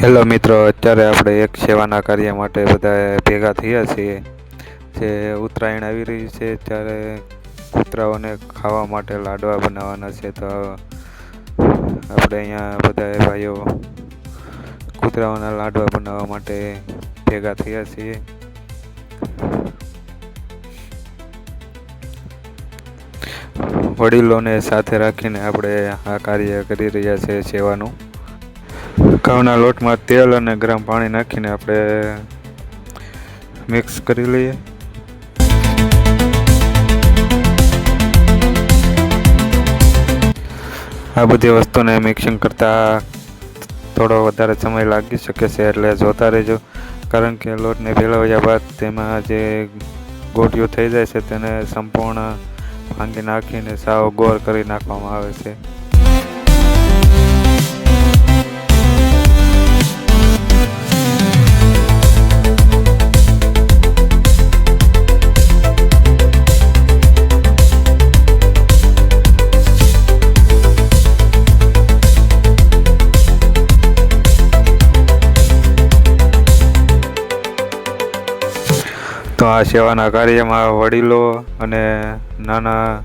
Hello મિત્રો, અત્યારે આપણે એક સેવાના કાર્ય માટે બધા ભેગા થયા છીએ. જે ઉત્તરાયણ આવી રહી છે, ત્યારે કૂતરાઓને ખાવા માટે લાડવા બનાવવાના છે. તો આપણે અહીંયા બધા ભાઈઓ કૂતરાઓના લાડવા બનાવવા માટે ભેગા થયા છીએ. વડીલોને સાથે રાખીને આપણે આ કાર્ય કરી રહ્યા છીએ સેવાનું. ઘઉંના લોટમાં તેલ અને ગરમ પાણી નાખીને આપણે મિક્સ કરી લઈએ. આ બધી વસ્તુને મિક્સિંગ કરતાં થોડો વધારે સમય લાગી શકે છે એટલે જોતા રહેજો. કારણ કે લોટને ભેળવ્યા બાદ તેમાં જે ગોટીઓ થઈ જાય છે તેને સંપૂર્ણ ભાંગી નાખીને સાવ ગોળ કરી નાખવામાં આવે છે. તો આ સેવાના કાર્યમાં વડીલો અને નાના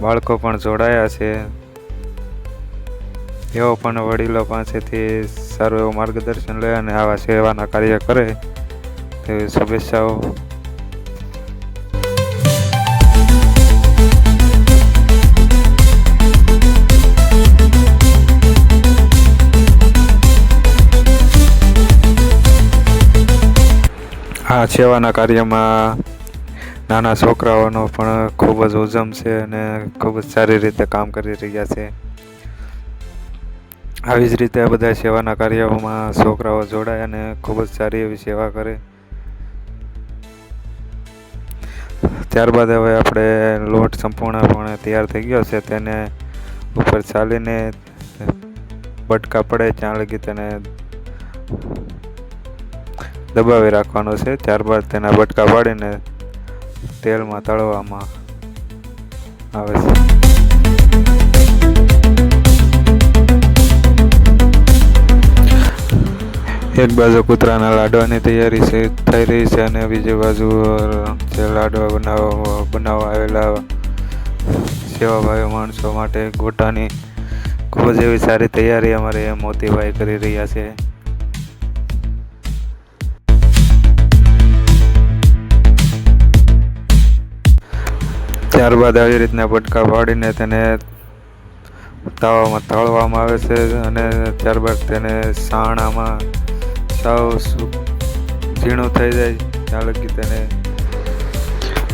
બાળકો પણ જોડાયા છે. એઓ પણ વડીલો પાસેથી સારું એવું માર્ગદર્શન લે અને આવા સેવાના કાર્ય કરે. તેવી શુભેચ્છાઓ. આ સેવાના કાર્યમાં નાના છોકરાઓનો પણ ખૂબ જ ઉજમ છે અને ખૂબ જ સારી રીતે કામ કરી રહ્યા છે. આવી જ રીતે બધા સેવાના કાર્યોમાં છોકરાઓ જોડાય અને ખૂબ જ સારી એવી સેવા કરે. ત્યારબાદ હવે આપણે લોટ સંપૂર્ણપણે તૈયાર થઈ ગયો છે, તેને ઉપર ચાલીને બટકા પડે ત્યાં લગી તેને દબાવી રાખવાનો છે. ત્યારબાદ તેના બટકા પાડીને તેલમાં તળવામાં આવે છે. એક બાજુ કૂતરાના લાડવાની તૈયારી છે, થઈ રહી છે અને બીજી બાજુ જે લાડવા બનાવવા બનાવવા આવેલા સેવાભાવી માણસો માટે ગોટાની ખૂબ જ એવી સારી તૈયારી અમારે મોતીભાઈ કરી રહ્યા છે. ત્યારબાદ આવી રીતના બટકા પાડીને તેને તાવામાં તળવામાં આવે છે અને ત્યારબાદ તેને સાણામાં સાવ ઝીણું થઈ જાય, ત્યાં લગી તેને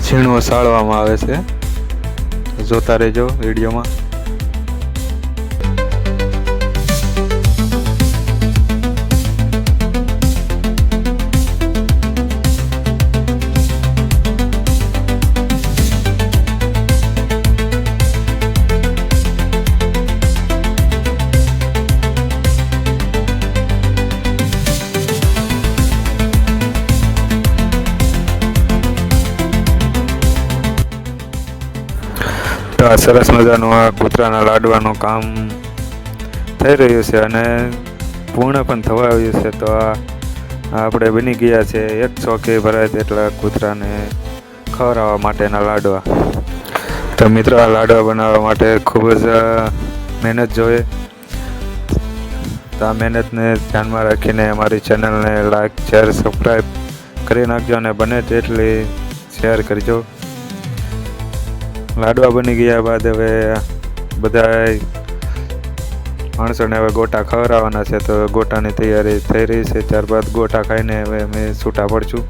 ઝીણું સાળવામાં આવે છે. જોતા રહેજો વિડીયોમાં. તો આ સરસ મજાનું આ કૂતરાના લાડવાનું કામ થઈ રહ્યું છે અને પૂર્ણ પણ થવા આવ્યું છે. તો આ આપણે બની ગયા છે એક ચોકે ભરાય તેટલા કૂતરાને ખવડાવવા માટેના લાડવા. તો મિત્રો, આ લાડવા બનાવવા માટે ખૂબ જ મહેનત જોઈએ. તો આ મહેનતને ધ્યાનમાં રાખીને અમારી ચેનલને લાઈક, શેર સબસ્ક્રાઈબ કરી નાખજો અને બને તેટલી શેર કરજો. લાડવા બની ગયા બાદ હવે બધા માણસોને હવે ગોટા ખવડાવવાના છે, તો ગોટાની તૈયારી થઈ રહી છે. ત્યારબાદ ગોટા ખાઈને હવે અમે છૂટા પડશું.